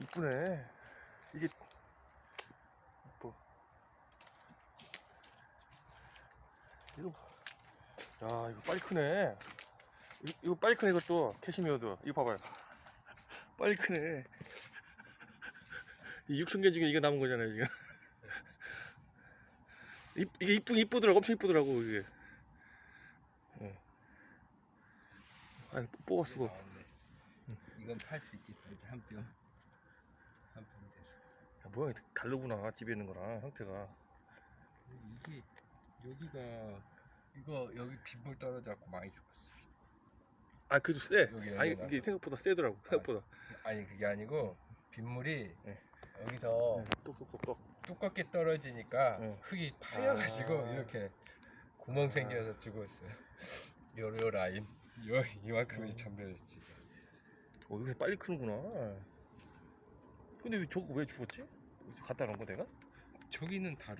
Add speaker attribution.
Speaker 1: 이쁘네. 이게 뭐 이거 봐. 야 이거 빨리 크네. 이, 이거 빨리 크네 이것도 캐시미어도 이거 봐봐요. 빨리 크네. 이 6천 개 중에 이거 남은 거잖아요 지금. 이, 이게 이쁘 이쁘더라고 엄청 이쁘더라고 이게. 어. 아니.
Speaker 2: 나왔네. 이건 팔 수 있겠다. 이제 한 뼘.
Speaker 1: 모양이 다르구나 집에 있는 거랑 형태가.
Speaker 2: 이게 여기가 이거 여기 빗물 떨어져갖고 많이 죽었어.
Speaker 1: 아 그래도 세.
Speaker 2: 여기
Speaker 1: 아니. 이게 생각보다 세더라고 생각보다.
Speaker 2: 아니 그게 아니고 빗물이
Speaker 1: 네.
Speaker 2: 여기서
Speaker 1: 똑똑똑똑.
Speaker 2: 두껍게 떨어지니까
Speaker 1: 네.
Speaker 2: 흙이 파여가지고
Speaker 1: 아.
Speaker 2: 이렇게 구멍 생겨서 죽었어. 요, 요 라인. 요 이만큼이 잠겨졌지.
Speaker 1: 어 이거 빨리 크는구나. 근데 왜 저거 왜 죽었지? 갖다 놓은 거 내가?
Speaker 2: 저기는 다른.